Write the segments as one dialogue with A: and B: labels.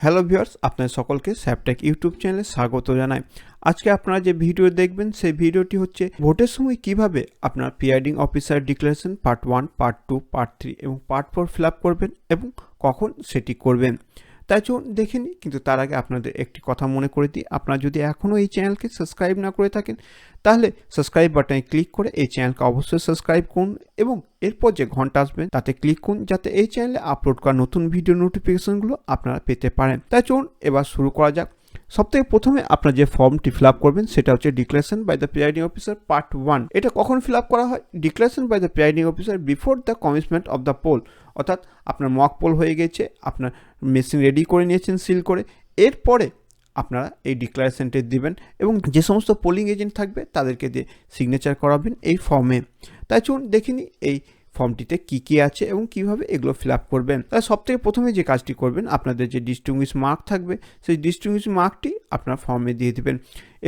A: Hello viewers আপনাদের সকলকে স্যাপটেক YouTube চ্যানেলে স্বাগত জানাই। আজকে আপনারা যে ভিডিও দেখবেন, সেই ভিডিওটি হচ্ছে ভোটের সময় কীভাবে আপনার presiding officer declaration part one part two part three এবং পার্ট ফোর ফিল করবেন এবং কখন সেটি করবেন। তাই চলুন দেখে নিই কিন্তু তার আগে আপনাদের একটি কথা মনে করে দিই। আপনারা যদি এখনও এই চ্যানেলকে সাবস্ক্রাইব না করে থাকেন, তাহলে সাবস্ক্রাইব বাটনে ক্লিক করে এই চ্যানেলকে অবশ্যই সাবস্ক্রাইব করুন এবং এরপর যে ঘণ্টা আসবে, তাতে ক্লিক করুন যাতে এই চ্যানেলে আপলোড করা নতুন ভিডিও নোটিফিকেশনগুলো আপনারা পেতে পারেন। তাই চলুন, এবার শুরু করা যাক। সবথেকে প্রথমে আপনার যে ফর্মটি ফিল করবেন, সেটা হচ্ছে declaration by the presiding officer part one এটা কখন ফিল করা হয়? Declaration by the presiding officer before the commitment of the poll অর্থাৎ আপনার মক পোল হয়ে গেছে, আপনার মেশিন রেডি করে নিয়েছেন সিল করে। এরপরে আপনারা এই ডিক্লারেশনটি দিবেন এবং যে সমস্ত পোলিং এজেন্ট থাকবে তাদেরকে দিয়ে সিগনেচার করাবেন এই ফর্মে তাই চলুন দেখিনি এই ফর্মটিতে কি কি আছে এবং কীভাবে এগুলো ফিল আপ করবেন। তাই সব থেকে প্রথমে যে কাজটি করবেন, আপনাদের যে ডিস্টিংগুইশ মার্ক থাকবে, সেই ডিস্টিংগুইশ মার্কটি আপনার ফর্মে দিয়ে দেবেন।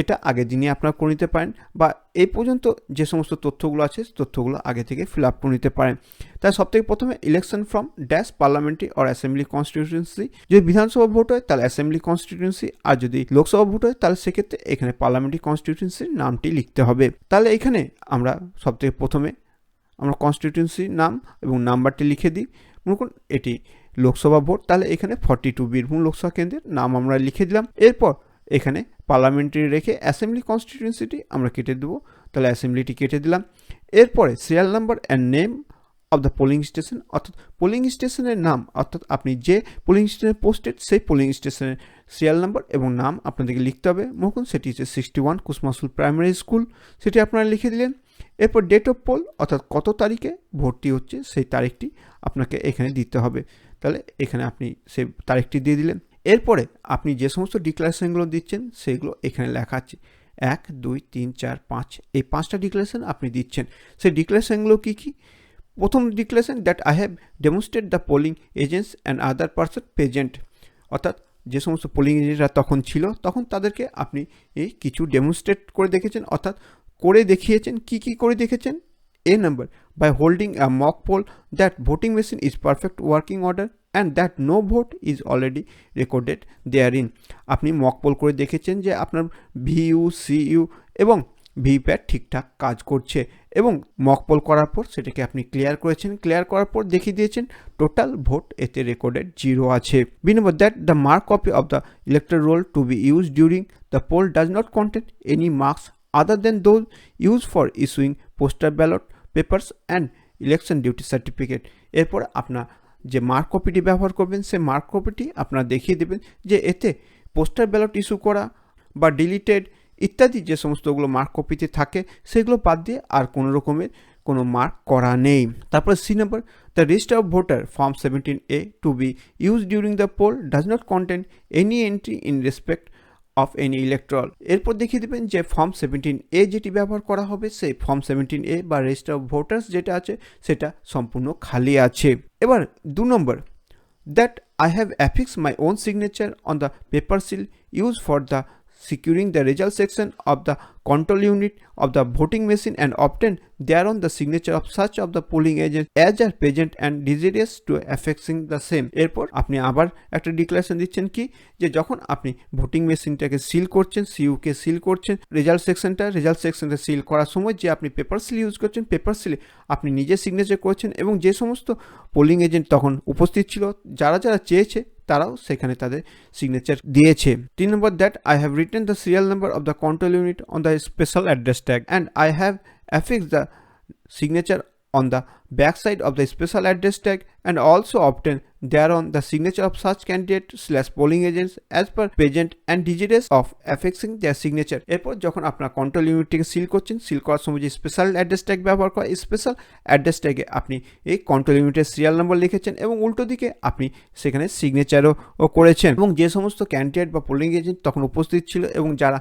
A: এটা আগের দিনই আপনারা করে নিতে পারেন বা এই পর্যন্ত যে সমস্ত তথ্যগুলো আছে তথ্যগুলো আগে থেকে ফিল আপ করে নিতে পারেন। তাই সব থেকে প্রথমে election from dash parliamentary or assembly constituency যদি বিধানসভা ভোট হয়, তাহলে অ্যাসেম্বলি কনস্টিটিউন্সি আর যদি লোকসভা ভোট হয়, তাহলে সেক্ষেত্রে এখানে পার্লামেন্টারি কনস্টিটিউন্সির নামটি লিখতে হবে। তাহলে এখানে আমরা সব থেকে প্রথমে আমরা কনস্টিটিউন্সির নাম এবং নাম্বারটি লিখে দিই। মনে করুন এটি লোকসভা ভোট, তাহলে এখানে ফর্টি টু বীরভূম লোকসভা কেন্দ্রের নাম আমরা লিখে দিলাম। এরপর এখানে পার্লামেন্টারি রেখে অ্যাসেম্বলি কনস্টিটিউন্সিটি আমরা কেটে দেবো। তাহলে অ্যাসেম্বলিটি কেটে দিলাম। এরপরে serial number and name of the polling station অর্থাৎ পোলিং স্টেশনের নাম, অর্থাৎ আপনি যে পোলিং স্টেশনে পোস্টেড সেই পোলিং স্টেশনের সিরিয়াল নাম্বার এবং নাম আপনাদেরকে লিখতে হবে। মহুন সেটি হচ্ছে সিক্সটি ওয়ান কুসমাসুল প্রাইমারি স্কুল সেটি আপনারা লিখে দিলেন। এরপর ডেট অফ পোল অর্থাৎ কত তারিখে ভর্তি হচ্ছে সেই তারিখটি আপনাকে এখানে দিতে হবে। তাহলে এখানে আপনি সেই তারিখটি দিয়ে দিলেন। এরপরে আপনি যে সমস্ত ডিক্লারেশনগুলো দিচ্ছেন, সেগুলো এখানে লেখা আছে। এক, দুই, তিন, চার, পাঁচ, এই পাঁচটা ডিক্লারেশন আপনি দিচ্ছেন। সেই ডিক্লারেশনগুলো কী কী? প্রথম declaration that I have demonstrate the polling agents and other person present অর্থাৎ যে সমস্ত পোলিং এজেন্টরা তখন ছিল, তখন তাদেরকে আপনি এই কিছু ডেমনস্ট্রেট করে দেখেছেন। অর্থাৎ করে দেখিয়েছেন, কি কি করে দেখেছেন? A number by holding a mock poll that voting machine is perfect working order and that no vote is already recorded there in আপনি মক পোল করে দেখেছেন যে আপনার ভিইউ সিইউ এবং ভিপ্যাট ঠিকঠাক কাজ করছে এবং মক পোল করার পর সেটাকে আপনি ক্লিয়ার করেছেন। ক্লিয়ার করার পর দেখিয়ে দিয়েছেন টোটাল ভোট এতে রেকর্ডেড জিরো আছে। B number that the mark copy of the electoral roll to be use during the poll does not content any marks other than those used for issuing postal ballot papers and election duty certificate এরপর আপনার যে mark কপিটি ব্যবহার করবেন সে mark কপিটি আপনারা দেখিয়ে দেবেন যে এতে পোস্টার ব্যালট ইস্যু করা বা ডিলিটেড ইত্যাদি যে সমস্তগুলো মার্ক কপিতে থাকে, সেগুলো বাদ দিয়ে আর কোনো রকমের কোনো মার্ক করা নেই। তারপরে C number the register of voter form seventeen A to be use during the poll does not content any entry in respect of any electoral এরপর দেখিয়ে দেবেন যে ফর্ম সেভেন্টিন এ যেটি ব্যবহার করা হবে, সেই ফর্ম সেভেন্টিন এ বা রেজিস্টার অফ ভোটার্স যেটা আছে, সেটা সম্পূর্ণ খালি আছে। এবার দু নম্বর that I have affix my own signature on the paper seal use for the securing the result section of the control unit of the voting machine and obtain thereon the signature of such of the polling agents as are present and desirous to affixing the same এরপর আপনি আবার একটা declaration দিচ্ছেন কি যে যখন আপনি voting মেশিনটাকে সিল করছেন সিইউকে সিল করছেন রেজাল্ট সেকশনটা রেজাল্ট সেকশনটা সিল করার সময় যে আপনি পেপার সিল ইউজ করছেন পেপার সিলে আপনি নিজে সিগনেচার করছেন এবং যে সমস্ত পোলিং এজেন্ট তখন উপস্থিত ছিল যারা যারা চেয়েছে তারাও সেখানে তাদের সিগনেচার দিয়েছে। তিন নম্বর that I have written the serial number of the control unit on the special address tag and I have affix the signature on the backside of the special address tag and also obtain thereon the signature of such candidate slash polling agents as per present and digits of affixing their signature. এরপর যখন আপনার control ইউনিটটিকে seal করছেন seal করার সময় যে special address tag ব্যবহার করা স্পেশাল অ্যাড্রেস ট্যাগে আপনি এই কন্ট্রোল ইউনিটের সিরিয়াল নম্বর লিখেছেন এবং উল্টো দিকে আপনি সেখানে সিগনেচারও করেছেন এবং যে সমস্ত ক্যান্ডিডেট বা পোলিং এজেন্ট তখন উপস্থিত ছিল এবং যারা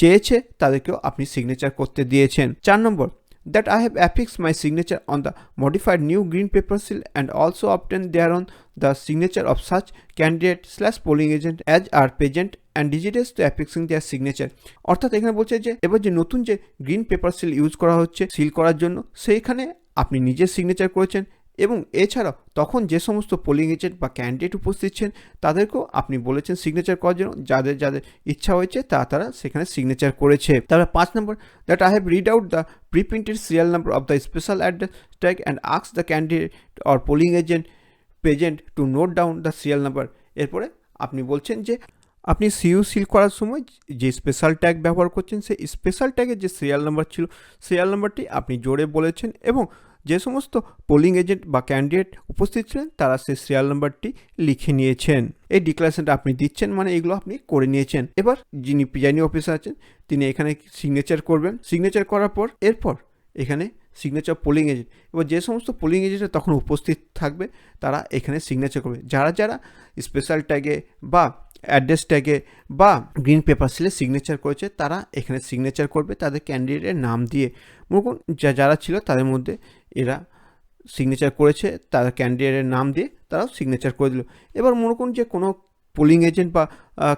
A: চেয়েছে তাদেরকেও আপনি সিগনেচার করতে দিয়েছেন। চার নম্বর that I have affixed my signature on the modified new green paper seal and also obtained thereon the signature of such candidate slash polling agent as are present and digitized to affixing their signature অর্থাৎ এখানে বলছে যে এবার যে নতুন যে green paper seal use করা হচ্ছে সিল করার জন্য সেইখানে আপনি নিজের সিগনেচার করেছেন এবং এছাড়াও তখন যে সমস্ত পোলিং এজেন্ট বা ক্যান্ডিডেট উপস্থিত ছিলেন, তাদেরকেও আপনি বলেছেন সিগনেচার করার জন্য। যাদের যাদের ইচ্ছা হয়েছে, তা তারা সেখানে সিগনেচার করেছে। তারপরে পাঁচ নম্বর that I have read out the preprinted serial number of the special address tag and আক্স the candidate or polling agent present to note down the serial number এরপরে আপনি বলছেন যে, আপনি সিইউ সিল করার সময় যে স্পেশাল ট্যাগ ব্যবহার করছেন, সেই স্পেশাল ট্যাগের যে সিরিয়াল নাম্বার ছিল সিরিয়াল নাম্বারটি আপনি জোরে বলেছেন এবং যে সমস্ত পোলিং এজেন্ট বা ক্যান্ডিডেট উপস্থিত ছিলেন, তারা সেই সিরিয়াল নাম্বারটি লিখে নিয়েছেন। এই ডিক্লারেশনটা আপনি দিচ্ছেন মানে এগুলো আপনি করে নিয়েছেন। এবার যিনি প্রিজাইনিং অফিসার আছেন, তিনি এখানে সিগনেচার করবেন। সিগনেচার করার পর, এরপর এখানে সিগনেচার পোলিং এজেন্ট এবার যে সমস্ত পোলিং এজেন্ট তখন উপস্থিত থাকবে, তারা এখানে সিগনেচার করবে। যারা যারা স্পেশাল ট্যাগে বা অ্যাড্রেস ট্যাগে বা গ্রিন পেপার সিলে সিগনেচার করেছে, তারা এখানে সিগনেচার করবে তাদের ক্যান্ডিডেটের নাম দিয়ে। মনে করুন যা, যারা ছিল তাদের মধ্যে এরা সিগনেচার করেছে, তার ক্যান্ডিডেটের নাম দিয়ে তারাও সিগনেচার করে দিল। এবার মনে করুন যে কোনো পোলিং এজেন্ট বা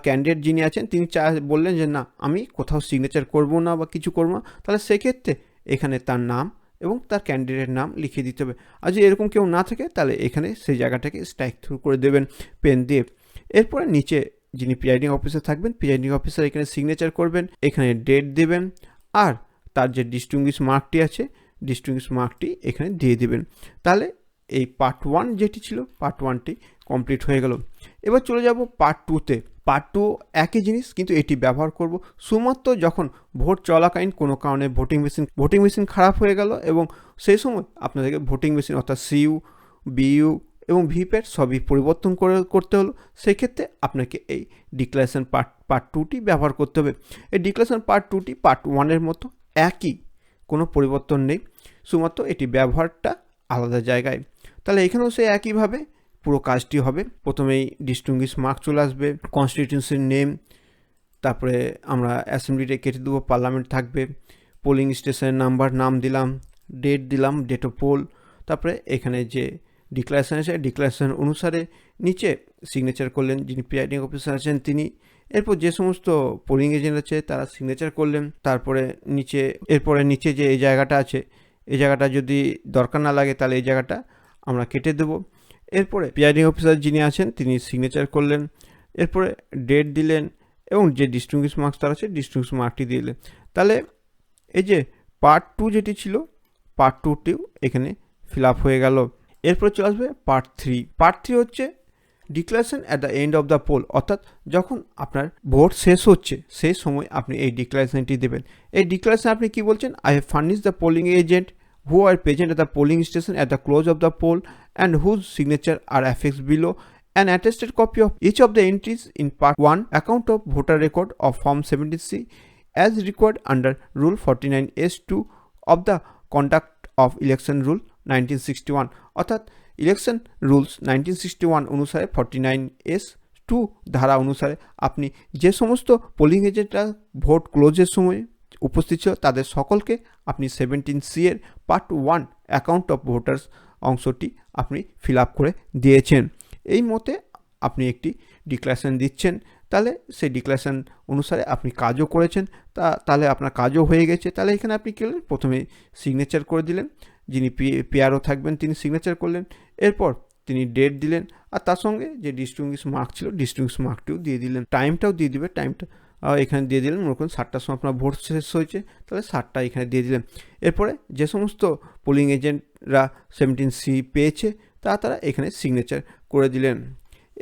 A: ক্যান্ডিডেট যিনি আছেন, তিনি চা, বললেন যে না, আমি কোথাও সিগনেচার করব না বা কিছু করব না, তাহলে সেক্ষেত্রে এখানে তার নাম এবং তার ক্যান্ডিডেট নাম লিখে দিতে হবে। আর যদি এরকম কেউ না থাকে, তাহলে এখানে সেই জায়গাটাকে স্ট্রাইক থ্রু করে দেবেন পেন দিয়ে। এরপরে নিচে যিনি প্রিজাইডিং অফিসার থাকবেন প্রিজাইডিং অফিসার এখানে সিগনেচার করবেন, এখানে ডেট দেবেন, আর তার যে ডিস্টিংগুইশ মার্কটি আছে ডিস্টিংগুইশ মার্কটি এখানে দিয়ে দেবেন। তাহলে এই পার্ট ওয়ান যেটি ছিল পার্ট ওয়ানটি কমপ্লিট হয়ে গেল। এবার চলে যাব পার্ট টুতে পার্ট টু একই জিনিস, কিন্তু এটি ব্যবহার করব। শুধুমাত্র যখন ভোট চলাকালীন কোনো কারণে ভোটিং মেশিন ভোটিং মেশিন খারাপ হয়ে গেল এবং সেই সময় আপনাদেরকে ভোটিং মেশিন অর্থাৎ সিইউ বিইউ এবং ভিপ্যাট সবই পরিবর্তন করে করতে হলো। সেক্ষেত্রে আপনাকে এই ডিক্লারেশন পার্ট পার্ট টুটি ব্যবহার করতে হবে। এই ডিক্লারেশন পার্ট টুটি পার্ট ওয়ানের মতো একই কোনো পরিবর্তন নেই। শুধুমাত্র এটি ব্যবহারটা আলাদা জায়গায়। তাহলে এখানেও সে একইভাবে পুরো কাজটি হবে। প্রথমেই ডিস্টিংগুইশ মার্ক চলে আসবে কনস্টিটিউন্সির নেম তারপরে আমরা অ্যাসেম্বলিতে কেটে দেবো পার্লামেন্ট থাকবে পোলিং স্টেশনের নাম্বার নাম দিলাম ডেট দিলাম ডেট অফ পোল তারপরে এখানে যে ডিক্লারেশন আছে ডিক্লারেশন অনুসারে নিচে সিগনেচার করলেন যিনি প্রিজাইডিং অফিসার আছেন তিনি। এরপর যে সমস্ত পোলিং এজেন্ট আছে তারা সিগনেচার করলেন, তারপরে নিচে, এরপরে নিচে যে এই জায়গাটা আছে, এই জায়গাটা যদি দরকার না লাগে তাহলে এই জায়গাটা আমরা কেটে দেব। এরপরে প্রিজাইডিং অফিসার যিনি আছেন, তিনি সিগনেচার করলেন। এরপরে ডেট দিলেন এবং যে ডিস্টিংগুইশ মার্কস তার আছে ডিস্টিংগুইশ মার্কটি দিলেন। তাহলে এই যে পার্ট টু যেটি ছিল পার্ট টুটিও এখানে ফিল আপ হয়ে গেল। এরপর চলে আসবে পার্ট থ্রি পার্ট থ্রি হচ্ছে declaration at the end of the poll অর্থাৎ যখন আপনার ভোট শেষ হচ্ছে, সেই সময় আপনি এই ডিক্লারেশনটি দেবেন। এই ডিক্লারেশন আপনি কি বলছেন? I have furnish the polling agent who are present at the polling station at the close of the poll and whose signature are affixed below an attested copy of each of the entries in part 1 account of voter record of form 70c as required under rule 49s2 of the conduct of election rule 1961 অর্থাৎ election rules nineteen sixty one অনুসারে forty nine S two ধারা অনুসারে আপনি যে সমস্ত polling এজেন্টরা vote ক্লোজের সময় উপস্থিত ছিল তাদের সকলকে আপনি সেভেন্টিন সি এর part one account of voters অংশটি আপনি ফিল করে দিয়েছেন। এই মতে আপনি একটি ডিক্লারেশন দিচ্ছেন। তাহলে সেই ডিক্লারেশন অনুসারে আপনি কাজও করেছেন। তা, তাহলে আপনার কাজও হয়ে গেছে। তাহলে এখানে আপনি কী করলেন? প্রথমে সিগনেচার করে দিলেন। যিনি পিআরও থাকবেন, তিনি সিগনেচার করলেন। এরপর তিনি ডেট দিলেন। আর তার সঙ্গে যে ডিস্টিংগুইশ মার্ক ছিল ডিস্টিংগুইশ মার্কটিও দিয়ে দিলেন। টাইমটাও দিয়ে দিবে। টাইমটা এখানে দিয়ে দিলেন। মনে করুন সাতটার সময় আপনার ভোট শেষ হয়েছে, তাহলে সাতটা এখানে দিয়ে দিলেন। এরপরে যে সমস্ত পোলিং এজেন্টরা সেভেন্টিন সি পেয়েছে, তা তারা এখানে সিগনেচার করে দিলেন।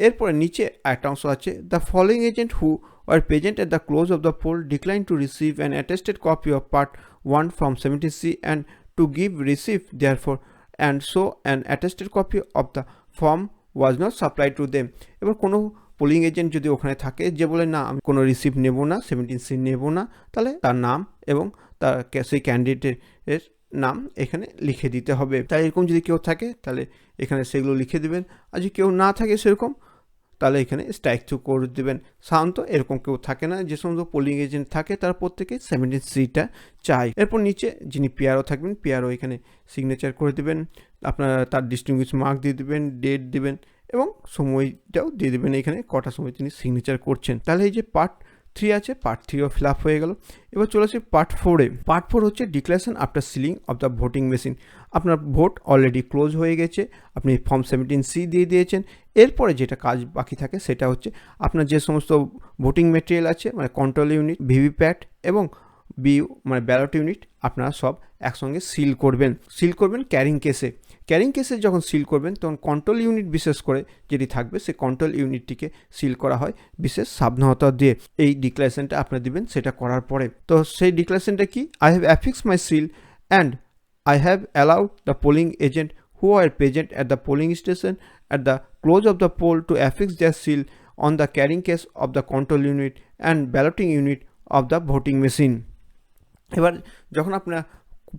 A: এরপরে নিচে একটা অংশ আছে the following agent who are present at the close of the poll decline to receive an attested copy of part one from seventeen C and to give receive their for and so an attested copy of the form was not supply to them এবার কোনো polling agent যদি ওখানে থাকে যে বলে, না, আমি কোনো রিসিভ নেব না সেভেন্টিন সি নেব না, তাহলে তার নাম এবং তার সেই ক্যান্ডিডেটের নাম এখানে লিখে দিতে হবে। তাই এরকম যদি কেউ থাকে, তাহলে এখানে সেগুলো লিখে দেবেন। আর যদি কেউ না থাকে সেরকম তাহলে এখানে স্ট্রাইক থ্রু করে দেবেন। সাধারণত এরকম কেউ থাকে না। যে সমস্ত পোলিং এজেন্ট থাকে, তার প্রত্যেকে সেভেন্টিন সিটা চাই এরপর নিচে যিনি পিয়ারও থাকবেন পিয়ারও এখানে সিগনেচার করে দেবেন। আপনার তার ডিস্টিংগুইশ মার্ক দিয়ে দেবেন ডেট দেবেন এবং সময়টাও দিয়ে দেবেন। এখানে কটা সময় তিনি সিগনেচার করছেন। তাহলে এই যে পার্ট থ্রি আছে পার্ট থ্রিও ফিল আপ হয়ে গেল। এবার চলে আসি পার্ট ফোরে পার্ট ফোর হচ্ছে declaration after sealing of the voting machine আপনার ভোট অলরেডি ক্লোজ হয়ে গেছে, আপনি ফর্ম সেভেন্টিন সি দিয়ে দিয়েছেন। এরপরে যেটা কাজ বাকি থাকে সেটা হচ্ছে আপনার যে সমস্ত ভোটিং মেটেরিয়াল আছে মানে কন্ট্রোল ইউনিট ভিভিপ্যাট এবং বি মানে ব্যালট ইউনিট আপনারা সব একসঙ্গে সিল করবেন। সিল করবেন ক্যারিং কেসে ক্যারিং কেসে যখন সিল করবেন, তখন কন্ট্রোল ইউনিট বিশেষ করে যেটি থাকবে, সেই কন্ট্রোল ইউনিটটিকে সিল করা হয় বিশেষ সাবধানতা দিয়ে। এই ডিক্লারেশনটা আপনি দিবেন, সেটা করার পরে। তো সেই ডিক্লারেশনটা কি? I have affix my seal and I have allowed the polling agent who are present at the polling station at the close of the poll to affix the seal on the carrying case of the control unit and balloting unit of the voting machine এবার যখন আপনার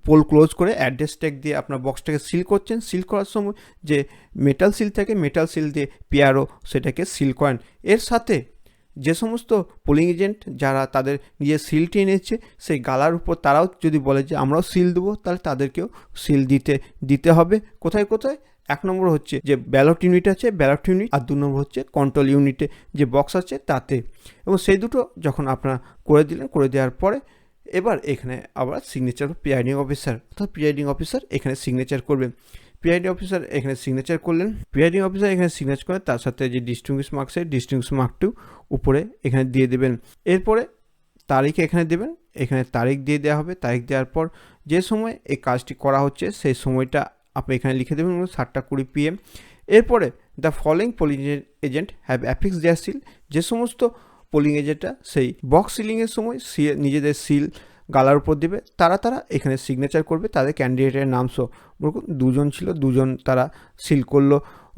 A: poll close করে address tag দিয়ে আপনার বক্সটাকে seal করছেন। Seal করার সময় যে মেটাল সিল থাকে মেটাল সিল দিয়ে পিআরও সেটাকে সিল করেন। এর সাথে যে সমস্ত পোলিং এজেন্ট যারা তাদের নিজের সিলটি এনেছে, সেই গালার উপর তারাও যদি বলে যে আমরাও সিল দেবো, তাহলে তাদেরকেও সিল দিতে দিতে হবে। কোথায় কোথায়? এক নম্বর হচ্ছে যে ব্যালট ইউনিট আছে ব্যালট ইউনিট আর দু নম্বর হচ্ছে কন্ট্রোল ইউনিটে যে বক্স আছে তাতে। এবং সেই দুটো যখন আপনারা করে দিলেন, করে দেওয়ার পরে এবার এখানে আবার সিগনেচার প্রিয়াইডিং অফিসার অর্থাৎ প্রিয়াইডিং অফিসার এখানে সিগনেচার করবেন প্রিয়াইডিং অফিসার এখানে সিগনেচার করলেন। প্রিয়াইডিং অফিসার এখানে সিগনেচার করে, তার সাথে যে ডিস্টিংগুইশ মার্কস ডিস্টিংগুইশ মার্কটিও উপরে এখানে দিয়ে দেবেন। এরপরে তারিখ এখানে দেবেন। এখানে তারিখ দিয়ে দেওয়া হবে। তারিখ দেওয়ার পর যে সময় এই কাজটি করা হচ্ছে, সেই সময়টা আপনি এখানে লিখে দেবেন সাতটা কুড়ি পিএম এরপরে the following polling agent have affix their seal যে সমস্ত পোলিং এজেন্টটা সেই বক্স সিলিংয়ের সময় নিজেদের সিল গালার উপর দেবে। তারা তারা এখানে সিগনেচার করবে, তাদের ক্যান্ডিডেটের নাম। সহ দুজন ছিল, দুজন তারা সিল করল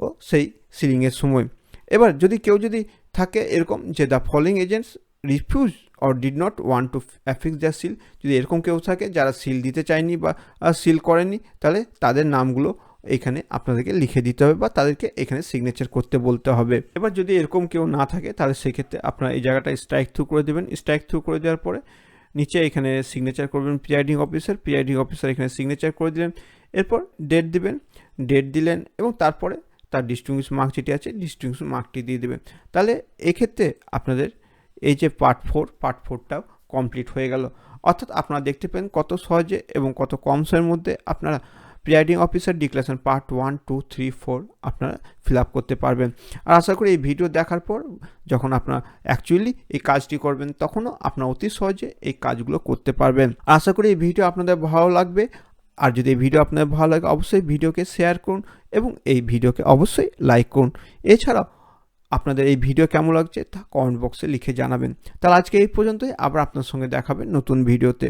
A: ও সেই সিলিংয়ের সময়। এবার যদি কেউ যদি থাকে এরকম যে the following agents refuse or did not want to affix the seal যদি এরকম কেউ থাকে যারা সিল দিতে চায়নি বা সিল করেনি, তাহলে তাদের নামগুলো এখানে আপনাদেরকে লিখে দিতে হবে বা তাদেরকে এখানে সিগনেচার করতে বলতে হবে। এবার যদি এরকম কেউ না থাকে, তাহলে সেক্ষেত্রে আপনারা এই জায়গাটা স্ট্রাইক থ্রু করে দেবেন। স্ট্রাইক থ্রু করে দেওয়ার পরে নিচে এখানে সিগনেচার করবেন প্রিয়াইডিং অফিসার প্রিয়াইডিং অফিসার এখানে সিগনেচার করে দিলেন। এরপর ডেট দিবেন। ডেট দিলেন এবং তারপরে তার ডিস্টিংগুইশ মার্ক যেটি আছে ডিস্টিংগুইশ মার্কটি দিয়ে দেবেন। তাহলে এক্ষেত্রে আপনাদের এই যে পার্ট ফোর পার্ট ফোরটাও কমপ্লিট হয়ে গেল। অর্থাৎ আপনারা দেখতে পেন কত সহজে এবং কত কম সময়ের মধ্যে আপনারা presiding officer declaration part one two three four আপনারা ফিল আপ করতে পারবেন। আর আশা করি এই ভিডিও দেখার পর যখন আপনারা অ্যাকচুয়ালি এই কাজটি করবেন, তখনও আপনারা অতি সহজে এই কাজগুলো করতে পারবেন। আশা করি এই ভিডিও আপনাদের ভালো লাগবে। আর যদি এই ভিডিও আপনাদের ভালো লাগে, অবশ্যই ভিডিওকে শেয়ার করুন এবং এই ভিডিওকে অবশ্যই লাইক করুন। এছাড়াও আপনাদের এই ভিডিও কেমন লাগছে তা কমেন্ট বক্সে লিখে জানাবেন। তাহলে আজকে এই পর্যন্তই। আবার আপনার সঙ্গে দেখাবেন নতুন ভিডিওতে